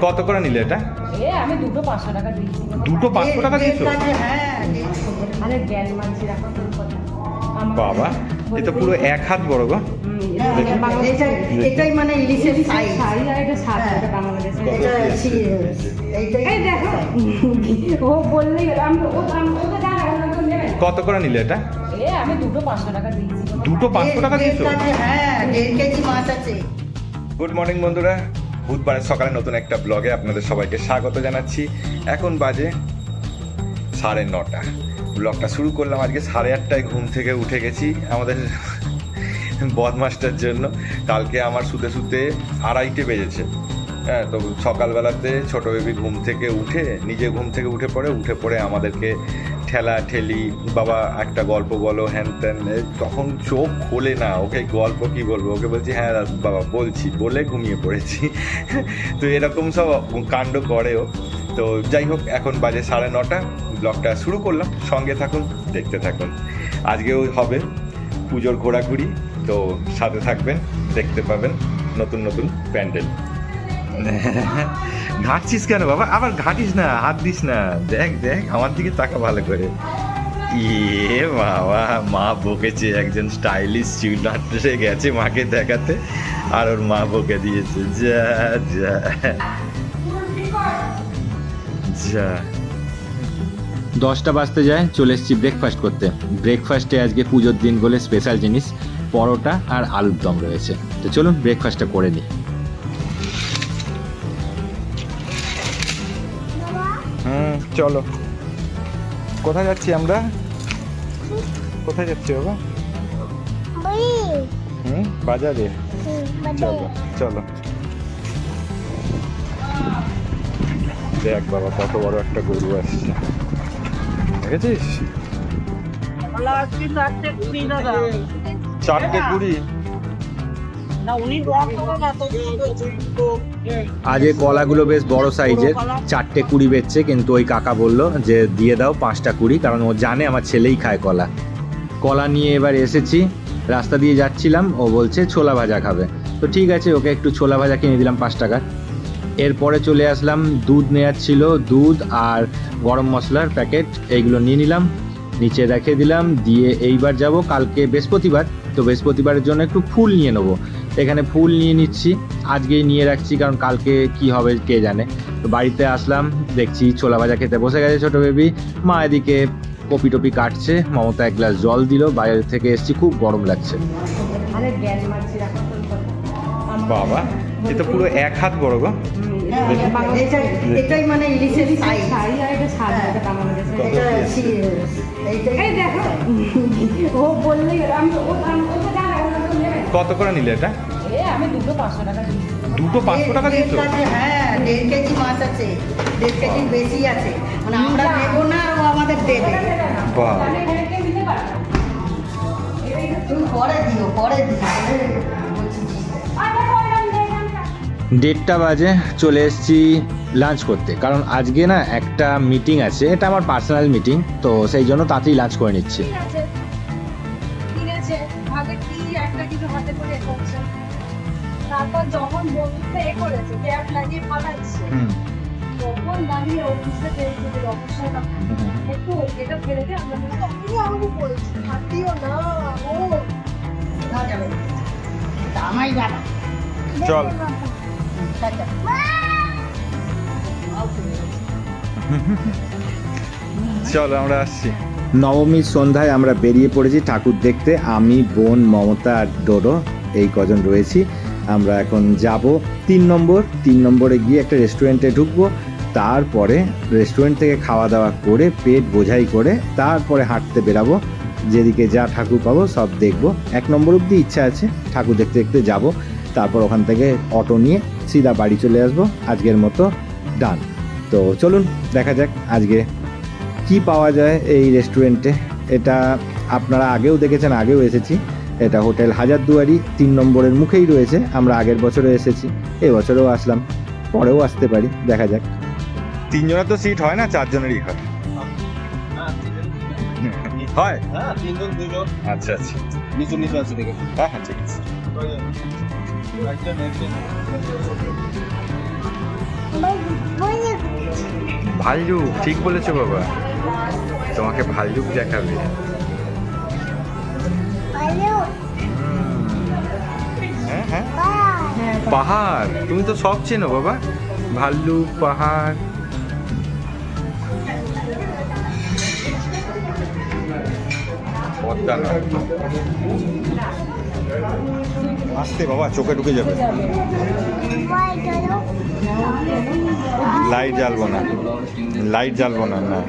কত করে নিলে এটা? এ আমি দুটো পাঁচশো টাকা দিয়েছি। দুটো পাঁচশো টাকা দিয়েছ? হ্যাঁ বাবা এ তো পুরো এক হাত বড় গো। হ্যাঁ, এটা বাংলাদেশের- এটাই- মানে ইলিশের ইলিশের সাইজ। শাড়ি আর এটা সাদা, হ্যাঁ। এটা বাংলাদেশের। এটা এইটাই দেখো ও বললেই আমি ও আমি- ও তো জানে ও তো নেবে না। কত করে নিলে এটা? এ আমি দুটো পাঁচশো টাকা দিয়েছি। দুটো পাঁচশো টাকা দিয়েছ? হ্যাঁ দেড় কেজি মাছ আছে। গুড মর্নিং বন্ধুরা। বুধবারের সকালে নতুন একটা ব্লগে আপনাদের সবাইকে স্বাগত জানাচ্ছি। এখন বাজে সাড়ে নটা। ব্লগটা শুরু করলাম আজকে সাড়ে আটটায় ঘুম থেকে উঠে গেছি আমাদের বদমাসটার জন্য। কালকে আমার শুতে শুতে আড়াইটে বেজেছে। হ্যাঁ তো সকালবেলাতে ছোটো বেবি ঘুম থেকে উঠে, নিজে ঘুম থেকে উঠে পড়ে উঠে পড়ে আমাদেরকে ঠেলা ঠেলি, বাবা, একটা গল্প বলো, হ্যান ত্যান। তখন চোখ খোলে না, ওকে, গল্প কি বলব? ওকে বলছি হ্যাঁ বাবা, বলছি, বলে ঘুমিয়ে পড়েছি। তো এরকম সব কাণ্ড করেও তো যাই হোক, এখন বাজে সাড়ে নটা, ব্লগটা শুরু করলাম, সঙ্গে থাকুন, দেখতে থাকুন। আজকেও হবে পুজোর ঘোরাঘুরি, তো সাথে থাকবেন, দেখতে পাবেন নতুন নতুন প্যান্ডেল। ঘাটছিস কেন বাবা? আবার ঘাটিস না, হাত দিস না। দেখ দেখ, আমার দিকে তাকা ভালো করে। ইয়ে বাবা, মা বকেছে, একজন স্টাইলিশ আটটে গেছে মাকে দেখাতে, আর ওর মা বকে দিয়েছে। যা যা। যা। দশটা বাজতে যায়, চলে এসেছি ব্রেকফাস্ট করতে। ব্রেকফাস্টে আজকে পুজোর দিন বলে স্পেশাল জিনিস, পরোটা আর আলুর দম রয়েছে। তো চলুন ব্রেকফাস্টটা করে নিই। চলো। কোথায় যাচ্ছি আমরা? কোথায় যাচ্ছি বাবা? হুম বাজারে। চলো চলো। দেখ বাবা কত বড় একটা গরু আসছে। দেখেছিস? চারটে কুড়ি? আজ এই কলাগুলো বেশ বড় সাইজের চারটে কুড়ি বেচছে কিন্তু ওই কাকা বলল যে দিয়ে দাও পাঁচটা কুড়ি কারণ ও জানে আমার ছেলেই খায় কলা। কলা নিয়ে এবার এসেছি রাস্তা দিয়ে যাচ্ছিলাম ও বলছে ছোলা ভাজা খাবে। তো ঠিক আছে ওকে একটু ছোলা ভাজা কিনে দিলাম পাঁচ টাকার এরপরে চলে আসলাম দুধ নেওয়ার ছিল দুধ আর গরম মশলার প্যাকেট এইগুলো নিয়ে নিলাম নিচে রেখে দিলাম দিয়ে এইবার যাব কালকে বৃহস্পতিবার। তো বৃহস্পতিবারের জন্য একটু ফুল নিয়ে নেব। এখানে ফুল নিয়ে নিচ্ছি। আজকেই নিয়ে রাখছি কারণ কালকে কি হবে কে জানে। তো বাড়িতে আসলাম দেখছি ছোলা ভাজা খেতে বসে গেছে ছোটো বেবি। মা এদিকে কপি টপি কাটছে মমতা এক গ্লাস জল দিল বাইরে থেকে এসছি খুব গরম লাগছে। বাবা এ তো পুরো এক হাত বড় গো। এটা এটাই- মানে শাড়ি আর এটা সাদা। এটা। এটা দেখো। ও বললেই আমি ও কত করে নিলে এটা? আমি দুটো পাঁচশো টাকা দিয়েছি। দুটো পাঁচশো টাকা দিয়েছ? হ্যাঁ দেড় কেজি মাছ আছে দেড় কেজির বেশি আছে। মানে আমরা নেব না ও আমাদের দেবে। বাহ। আমি এখানে কেউ নিতে পারবে না। তুমি পরে দিও পরে দিও। বলছি আর দেখো, এরম দেখলাম না। দেড়টা বাজে চলে এসেছি লাঞ্চ করতে। কারণ আজকে না একটা মিটিং আছে এটা আমার পার্সোনাল মিটিং তো সেই জন্য তাড়াতাড়ি লাঞ্চ করে নিচ্ছি। আছে কি একটা কিছু হাতে করে করছে? তারপর যখন বন্ধুতে এ করেছে ক্যাব লাগিয়ে পাঠাচ্ছে তখন দাঁড়িয়ে ও বুঝতে পেরেছে যে না একটু এটা ফেলে দিয়ে আমরা বলছি, "আপনি আমাকে বলেছি হাতিও না ও না যাবে? আমায় চলো আমরা আসছি। নবমীর সন্ধ্যায় আমরা বেরিয়ে পড়েছি ঠাকুর দেখতে। আমি, বোন, মমতা আর ডোডো, এই কজন রয়েছি। আমরা এখন যাব তিন নম্বর। তিন নম্বরে গিয়ে একটা রেস্টুরেন্টে ঢুকবো। তারপরে রেস্টুরেন্ট থেকে খাওয়া দাওয়া করে, পেট বোঝাই করে, তারপরে হাঁটতে বেরাবো। যেদিকে যা ঠাকুর পাবো সব দেখব। এক নম্বর অবধি ইচ্ছা আছে, ঠাকুর দেখতে দেখতে যাব। তারপর ওখান থেকে অটো নিয়ে সিধা বাড়ি চলে আসব। আজকের মতো ডান। তো চলুন, দেখা যাক আজকে কি পাওয়া যায় এই রেস্টুরেন্টে? এটা আপনারা আগেও দেখেছেন আগেও এসেছি। এটা হোটেল হাজারদুয়ারি তিন নম্বরের মুখেই রয়েছে। আমরা আগের বছরে এসেছি এবছরেও আসলাম পরেও আসতে পারি দেখা যাক। তিনজনের তো সিট হয় না চারজনেরই হয়। হয়? হ্যাঁ তিনজন দুজন। আচ্ছা আচ্ছা। নিচু নিচু আছে দেখে। হ্যাঁ হ্যাঁ ঠিক আছে। ভাল্লুক ঠিক বলেছ বাবা। তোমাকে ভাল্লুক দেখাবে। হ্যাঁ হ্যাঁ। পাহাড়। তুমি তো সব চেনো বাবা। ভাল্লুক পাহাড়। পদ্মা আসতে বাবা চোখে ঢুকে যাবে। লাইট জ্বালবো না। লাইট জ্বালবো না না।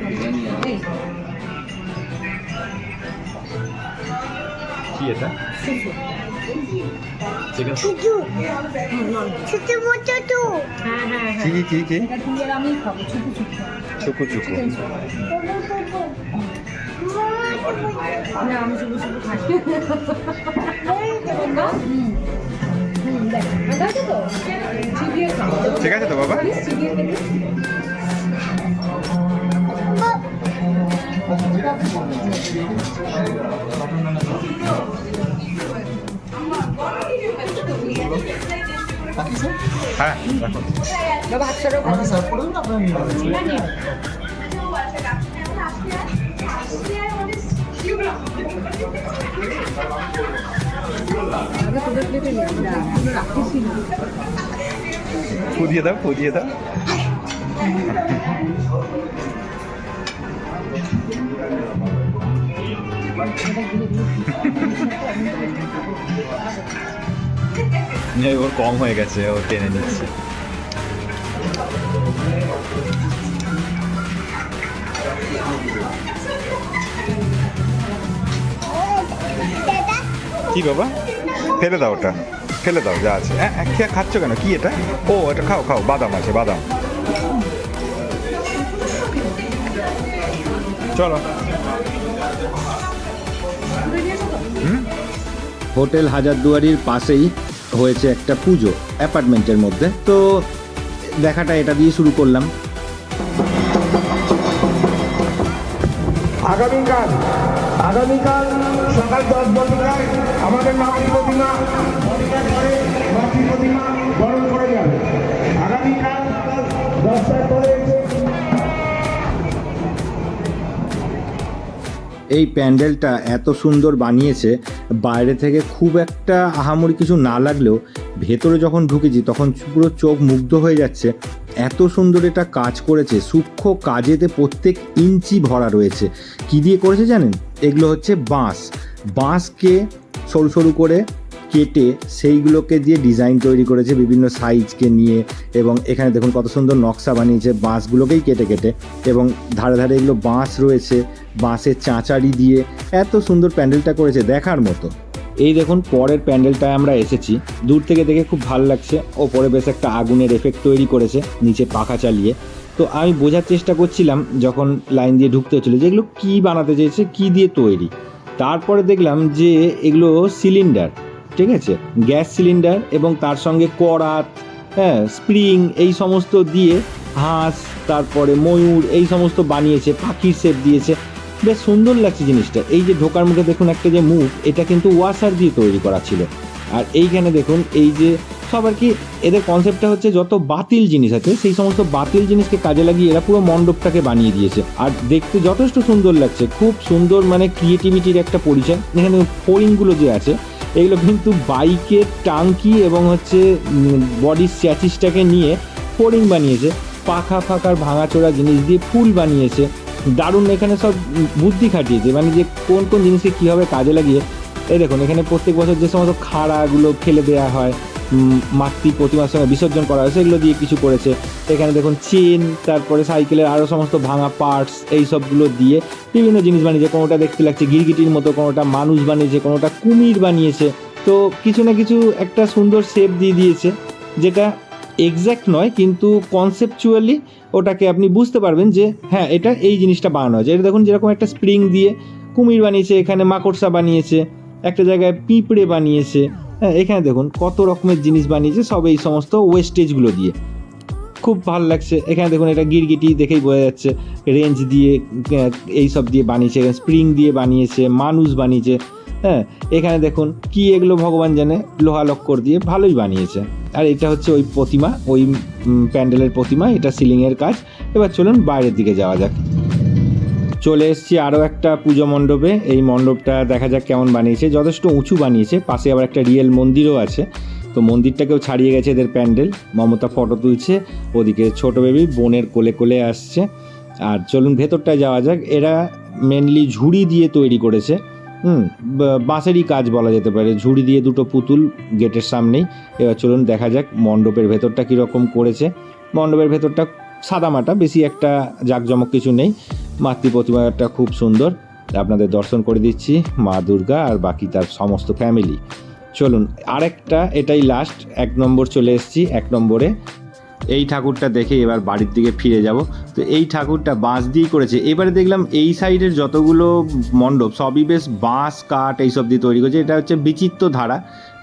কি এটা? চুকু চুকু না আমি শুধু শুধু খাই হুম হুম দেখ দেখো তো চিবিয়ে খাও ঠিক আছে তো বাবা চিবিয়ে খেলি হ্যাঁ রাখো বাবা হাত সরো তোদের প্লেটে নিয়ে আমরা ফুদিয়ে দাও ফুদিয়ে দাও। ওর কম হয়ে গেছে ও টেনে নিচ্ছে। কি বাবা? ফেলে দাও ওটা। ফেলে দাও যা আছে। হ্যাঁ খেয়ে খাচ্ছ কেন? কি এটা? ও এটা খাও খাও বাদাম আছে বাদাম। চলো। হোটেল হাজারদুয়ারির পাশেই হয়েছে একটা পুজো অ্যাপার্টমেন্টের মধ্যে। তো দেখাটা এটা দিয়ে শুরু করলাম। আগামীকাল আগামীকাল সকাল দশ ঘটিকায় আমাদের মাতৃ প্রতিমা বডিগার্ড করে মাতৃ প্রতিমা বরণ করে যাবে। আগামীকাল দশটার পরে এই প্যান্ডেলটা এত সুন্দর বানিয়েছে, বাইরে থেকে খুব একটা আহামরি কিছু না লাগলেও ভেতরে যখন ঢুকেছি তখন পুরো চোখ মুগ্ধ হয়ে যাচ্ছে। এত সুন্দর এটা কাজ করেছে, সূক্ষ্ম কাজেতে প্রত্যেক ইঞ্চি ভরা রয়েছে। কি দিয়ে করেছে জানেন? এগুলো হচ্ছে বাঁশ। বাঁশকে সরু সরু করে কেটে সেইগুলোকে দিয়ে ডিজাইন তৈরি করেছে বিভিন্ন সাইজকে নিয়ে এবং এখানে দেখুন কত সুন্দর নকশা বানিয়েছে, বাঁশগুলোকেই কেটে কেটে এবং ধারে ধারে এগুলো বাঁশ রয়েছে, বাঁশের চাঁচারি দিয়ে এত সুন্দর প্যান্ডেলটা করেছে দেখার মতো। এই দেখুন, পরের প্যান্ডেলটায় আমরা এসেছি। দূর থেকে দেখে খুব ভালো লাগছে। ওপরে বেশ একটা আগুনের এফেক্ট তৈরি করেছে, নিচে পাখা চালিয়ে। তো আমি বোঝার চেষ্টা করছিলাম যখন লাইন দিয়ে ঢুকতে হচ্ছিল যে এগুলো কী বানাতে চেয়েছে কী দিয়ে তৈরি। তারপরে দেখলাম যে এগুলো সিলিন্ডার ঠিক আছে? গ্যাস সিলিন্ডার এবং তার সঙ্গে করাত হ্যাঁ স্প্রিং এই সমস্ত দিয়ে হাঁস, তারপরে ময়ূর এই সমস্ত বানিয়েছে, পাখির শেপ দিয়েছে। বেশ সুন্দর লাগছে জিনিসটা। এই যে ঢোকার মুখে দেখুন একটা যে মুখ, এটা কিন্তু ওয়াশার দিয়ে তৈরি করা ছিল। আর এইখানে দেখুন, এই যে সব আর কি, এদের কনসেপ্টটা হচ্ছে যত বাতিল জিনিস আছে, সেই সমস্ত বাতিল জিনিসকে কাজে লাগিয়ে এরা পুরো মণ্ডপটাকে বানিয়ে দিয়েছে। আর দেখতে যথেষ্ট সুন্দর লাগছে, খুব সুন্দর মানে ক্রিয়েটিভিটির একটা পরিচয়। এখানে ফোরিংগুলো যে আছে, এগুলো কিন্তু বাইকের টাঙ্কি এবং হচ্ছে বডির স্যাচিসটাকে নিয়ে ফোরিং বানিয়েছে, পাখা ফাঁকার ভাঙাচোরা জিনিস দিয়ে ফুল বানিয়েছে। দারুণ এখানে সব বুদ্ধি খাটিয়েছে মানে যে কোন কোন জিনিসকে কীভাবে কাজে লাগিয়ে, এই দেখুন, এখানে প্রত্যেক বছর যে সমস্ত খাড়াগুলো ফেলে দেওয়া হয় মাতৃ প্রতিমার সঙ্গে বিসর্জন করা হয়, সেগুলো দিয়ে কিছু করেছে। এখানে দেখুন, চেন, তারপরে সাইকেলের আরও সমস্ত ভাঙা পার্টস এই সবগুলো দিয়ে বিভিন্ন জিনিস বানিয়েছে। কোনোটা দেখতে লাগছে গিরগিটির মতো, কোনোটা মানুষ বানিয়েছে, কোনোটা কুমির বানিয়েছে। তো কিছু না কিছু একটা সুন্দর শেপ দিয়ে দিয়েছে, যেটা এক্স্যাক্ট নয়, কিন্তু কনসেপচুয়ালি ওটাকে আপনি বুঝতে পারবেন যে হ্যাঁ এটা এই জিনিসটা বানানো হয়েছে। এটা দেখুন যেরকম একটা স্প্রিং দিয়ে কুমির বানিয়েছে, এখানে মাকড়সা বানিয়েছে, একটা জায়গায় পিঁপড়ে বানিয়েছে। হ্যাঁ এখানে দেখুন কত রকমের জিনিস বানিয়েছে, সব এই সমস্ত ওয়েস্টেজগুলো দিয়ে। খুব ভালো লাগছে। এখানে দেখুন এটা গিরগিটি দেখেই বোঝা যাচ্ছে। রেঞ্জ দিয়ে এই সব দিয়ে বানিয়েছে, স্প্রিং দিয়ে বানিয়েছে, মানুষ বানিয়েছে। হ্যাঁ এখানে দেখুন কি এগুলো ভগবান জানে, লোহা লক্কর দিয়ে ভালোই বানিয়েছে। আর এটা হচ্ছে ওই প্রতিমা, ওই প্যান্ডেলের প্রতিমা, এটা সিলিংয়ের কাজ। এবার চলুন বাইরের দিকে যাওয়া যাক। চলে এসেছি আরও একটা পুজো মণ্ডপে। এই মণ্ডপটা দেখা যাক কেমন বানিয়েছে। যথেষ্ট উঁচু বানিয়েছে, পাশে আবার একটা রিয়েল মন্দিরও আছে। তো মন্দিরটাকেও ছাড়িয়ে গেছে এদের প্যান্ডেল। মমতা ফটো তুলছে, ওদিকে ছোট বেবি বোনের কোলে কোলে আসছে। আর চলুন ভেতরটায় যাওয়া যাক। এরা মেনলি ঝুড়ি দিয়ে তৈরি করেছে। হুম বাঁশেরই কাজ বলা যেতে পারে। ঝুড়ি দিয়ে দুটো পুতুল গেটের সামনেই। এবার চলুন দেখা যাক মণ্ডপের ভেতরটা কীরকম করেছে। মণ্ডপের ভেতরটা সাদামাটা বেশি একটা জাঁকজমক কিছু নেই। মাতৃ প্রতিমাটা খুব সুন্দর। আপনাদের দর্শন করে দিচ্ছি, মা দুর্গা আর বাকি তার সমস্ত ফ্যামিলি চলুন, আরেকটা, এটাই লাস্ট এক নম্বর চলে এসেছি, এক নম্বরে। এই ঠাকুরটা দেখে এবার বাড়ির দিকে ফিরে যাব। তো এই ঠাকুরটা বাঁশ দিয়েই করেছে। এবারে দেখলাম এই সাইডের যতগুলো মণ্ডপ, সবই বেশ বাঁশ, কাঠ এইসব দিয়ে তৈরি করেছে। এটা হচ্ছে বিচিত্র ধারা।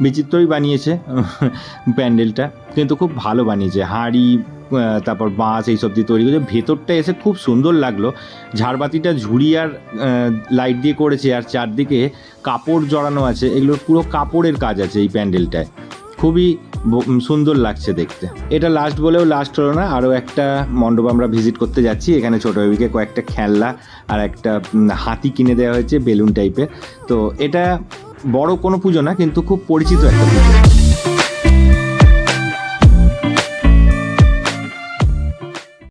বিচিত্রই বানিয়েছে প্যান্ডেলটা। কিন্তু খুব ভালো বানিয়েছে। হাঁড়ি তারপর বাঁশ এইসব দিয়ে তৈরি করেছে। ভেতরটা এসে খুব সুন্দর লাগল। ঝাড়বাতিটা ঝুড়ি আর লাইট দিয়ে করেছে। আর চারদিকে কাপড় জড়ানো আছে। এগুলোর পুরো কাপড়ের কাজ আছে এই প্যান্ডেলটায়। খুবই সুন্দর লাগছে দেখতে। এটা লাস্ট বলেও লাস্ট হলো না, আরও একটা মণ্ডপ আমরা ভিজিট করতে যাচ্ছি। এখানে ছোটো বেবিকে কয়েকটা খেলনা আর একটা হাতি কিনে দেওয়া হয়েছে, বেলুন টাইপের তো এটা বড় কোনো পুজো না, কিন্তু খুব পরিচিত একটা পুজো।